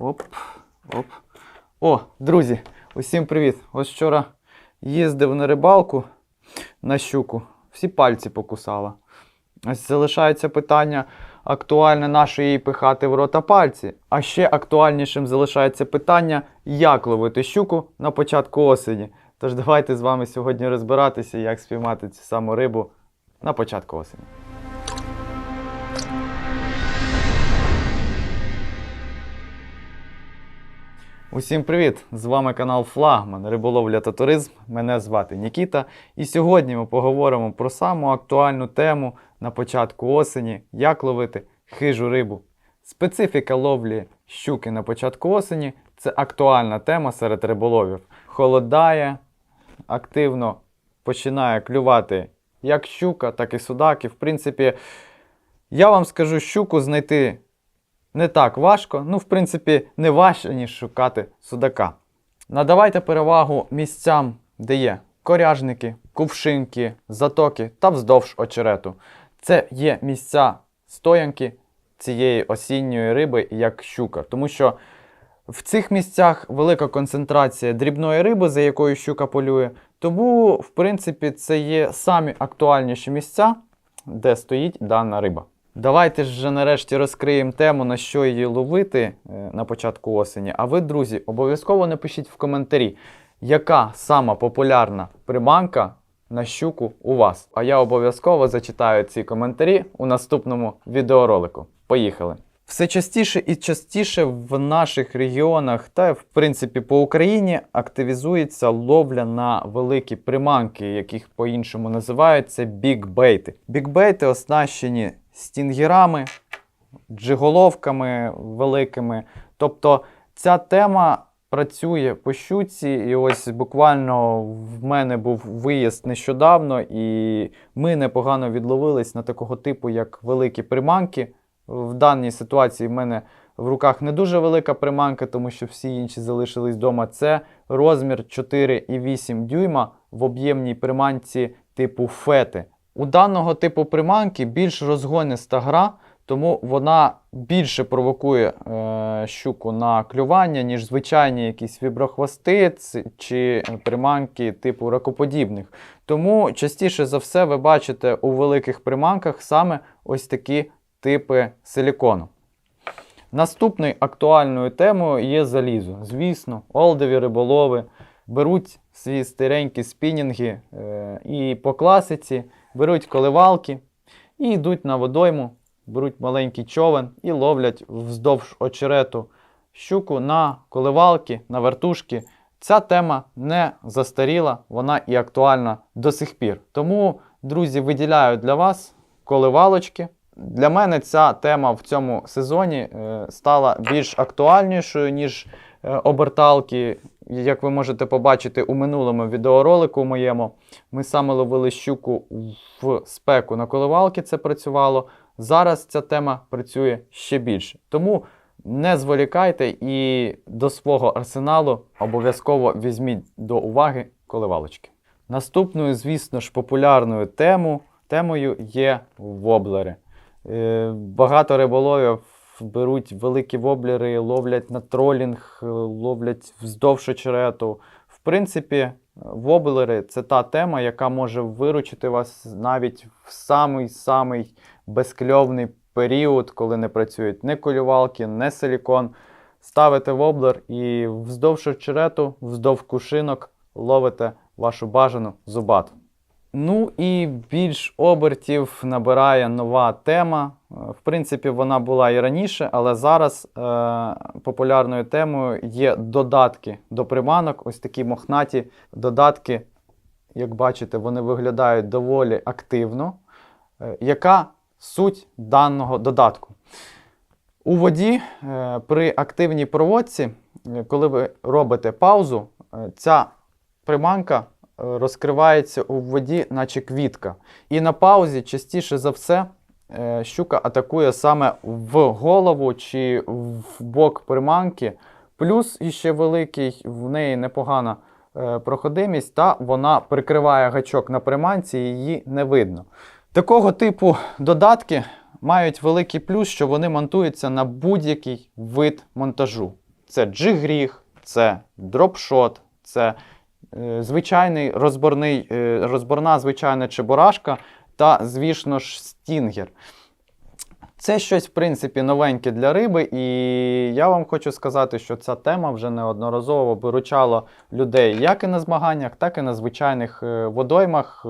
Оп, оп. О, друзі, усім привіт! Ось вчора їздив на рибалку на щуку, всі пальці покусала. Ось залишається питання актуальне, нащо її пихати в рота пальці. А ще актуальнішим залишається питання, як ловити щуку на початку осені. Тож давайте з вами сьогодні розбиратися, як спіймати цю саму рибу на початку осені. Усім привіт! З вами канал Флагман Риболовля та туризм. Мене звати Нікіта. І сьогодні ми поговоримо про саму актуальну тему на початку осені, як ловити хижу рибу. Специфіка ловлі щуки на початку осені це актуальна тема серед риболовів. Холодає, активно починає клювати як щука, так і судак. І в принципі, я вам скажу, щуку знайти не так важко, ну, в принципі, не важче, ніж шукати судака. Надавайте перевагу місцям, де є коряжники, кувшинки, затоки та вздовж очерету. Це є місця стоянки цієї осінньої риби, як щука. Тому що в цих місцях велика концентрація дрібної риби, за якою щука полює. Тому, в принципі, це є самі актуальніші місця, де стоїть дана риба. Давайте ж нарешті розкриємо тему, на що її ловити е, на початку осені. А ви, друзі, обов'язково напишіть в коментарі, яка сама популярна приманка на щуку у вас. А я обов'язково зачитаю ці коментарі у наступному відеоролику. Поїхали! Все частіше і частіше в наших регіонах та в принципі по Україні активізується ловля на великі приманки, яких по-іншому називаються бікбейти. Бікбейти оснащені стінгерами, джиголовками великими. Тобто ця тема працює по щуці, і ось буквально в мене був виїзд нещодавно, і ми непогано відловились на такого типу, як великі приманки. В даній ситуації в мене в руках не дуже велика приманка, тому що всі інші залишились вдома. Це розмір 4,8 дюйма в об'ємній приманці типу фети. У даного типу приманки більш розгониста гра, тому вона більше провокує е, щуку на клювання, ніж звичайні якісь віброхвости чи приманки типу ракоподібних. Тому частіше за все ви бачите у великих приманках саме ось такі типи силікону. Наступною актуальною темою є залізо. Звісно, олдові риболови беруть свої старенькі спінінги е, і по класиці беруть коливалки і йдуть на водойму, беруть маленький човен і ловлять вздовж очерету щуку на коливалки, на вертушки. Ця тема не застаріла, вона і актуальна до сих пір. Тому, друзі, виділяю для вас коливалочки. Для мене ця тема в цьому сезоні е, стала більш актуальнішою, ніж е, оберталки. Як ви можете побачити у минулому відеоролику моєму, ми саме ловили щуку в спеку на коливалки, це працювало. Зараз ця тема працює ще більше. Тому не зволікайте і до свого арсеналу обов'язково візьміть до уваги коливалочки. Наступною, звісно ж, популярною тему, темою є воблери. Е, Багато риболовів беруть великі воблери, ловлять на тролінг, е, ловлять вздовж очерету. В принципі, воблери це та тема, яка може виручити вас навіть в самий-самий безкльовний період, коли не працюють ні колювалки, ні силікон. Ставите воблер і вздовж очерету, вздовж кушинок ловите вашу бажану зубату. Ну і більш обертів набирає нова тема. Е, В принципі, вона була і раніше, але зараз е, популярною темою є додатки до приманок. Ось такі мохнаті додатки, як бачите, вони виглядають доволі активно. Е, яка суть даного додатку? У воді е, при активній проводці, е, коли ви робите паузу, ця приманка розкривається у воді, наче квітка. І на паузі частіше за все е, щука атакує саме в голову чи в бок приманки. Плюс іще великий, в неї непогана е, проходимість, та вона прикриває гачок на приманці, і її не видно. Такого типу додатки мають великий плюс, що вони монтуються на будь-який вид монтажу. це джигріг, це дропшот, це звичайний розборний, е, розборна звичайна чебурашка та, звісно ж, стінгер. Це щось, в принципі, новеньке для риби, і я вам хочу сказати, що ця тема вже неодноразово виручала людей як і на змаганнях, так і на звичайних е, водоймах, е,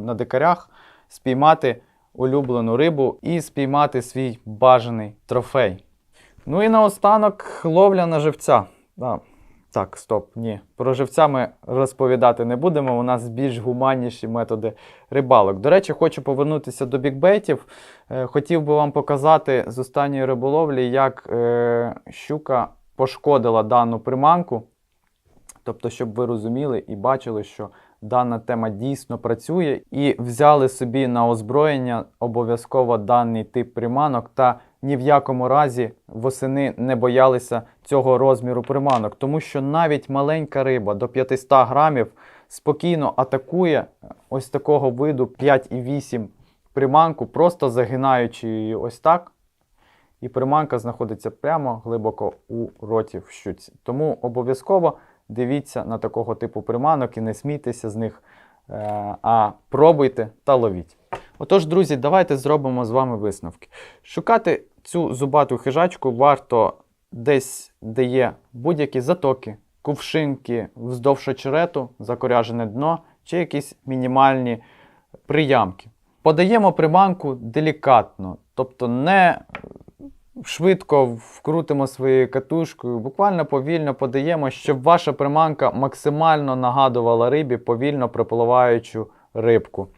на дикарях спіймати улюблену рибу і спіймати свій бажаний трофей. Ну і наостанок ловля на живця. А, так, стоп, ні. Про живця ми розповідати не будемо. У нас більш гуманніші методи рибалок. До речі, хочу повернутися до бікбейтів. Е, Хотів би вам показати з останньої риболовлі, як е, щука пошкодила дану приманку. Тобто, щоб ви розуміли і бачили, що дана тема дійсно працює, і взяли собі на озброєння обов'язково даний тип приманок та ні в якому разі восени не боялися цього розміру приманок, тому що навіть маленька риба до 500 грамів спокійно атакує ось такого виду 5,8 приманку, просто загинаючи її ось так. І приманка знаходиться прямо глибоко у роті в щуці. Тому обов'язково дивіться на такого типу приманок і не смійтеся з них, е, а пробуйте та ловіть. Отож, друзі, давайте зробимо з вами висновки. Шукати цю зубату хижачку варто десь, де є будь-які затоки, кувшинки, вздовж очерету, закоряжене дно чи якісь мінімальні приямки. Подаємо приманку делікатно, тобто не швидко вкрутимо своєю катушкою, буквально повільно подаємо, щоб ваша приманка максимально нагадувала рибі повільно припливаючу рибку.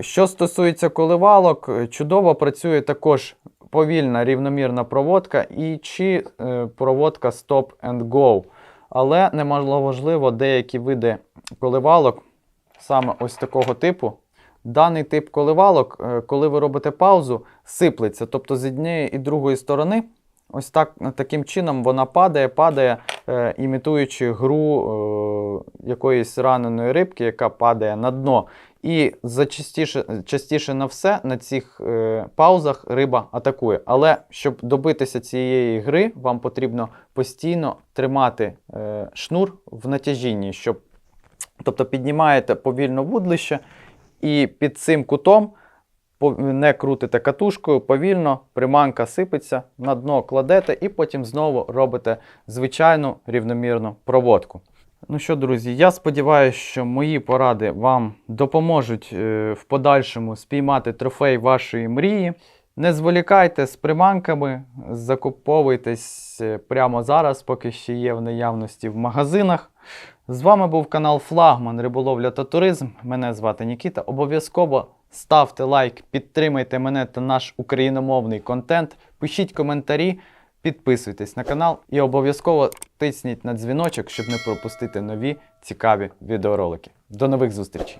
Що стосується коливалок, чудово працює також повільна рівномірна проводка і чи е, проводка stop and go. Але немаловажливо деякі види коливалок, саме ось такого типу. Даний тип коливалок, е, коли ви робите паузу, сиплеться. Тобто з однієї і другої сторони, ось так, таким чином вона падає, падає, е, імітуючи гру е, якоїсь раненої рибки, яка падає на дно. І зачастіше, частіше на все на цих е, паузах риба атакує. Але щоб добитися цієї гри, вам потрібно постійно тримати е, шнур в натяжінні, щоб, тобто піднімаєте повільно вудлище і під цим кутом не крутите катушкою, повільно приманка сипеться, на дно кладете і потім знову робите звичайну рівномірну проводку. Ну що, друзі, я сподіваюся, що мої поради вам допоможуть е, в подальшому спіймати трофей вашої мрії. Не зволікайте з приманками, закуповуйтесь е, прямо зараз, поки ще є в наявності в магазинах. З вами був канал Флагман Риболовля та Туризм. Мене звати Нікіта. Обов'язково ставте лайк, підтримайте мене та наш україномовний контент, пишіть коментарі, підписуйтесь на канал і обов'язково тисніть на дзвіночок, щоб не пропустити нові цікаві відеоролики. До нових зустрічей!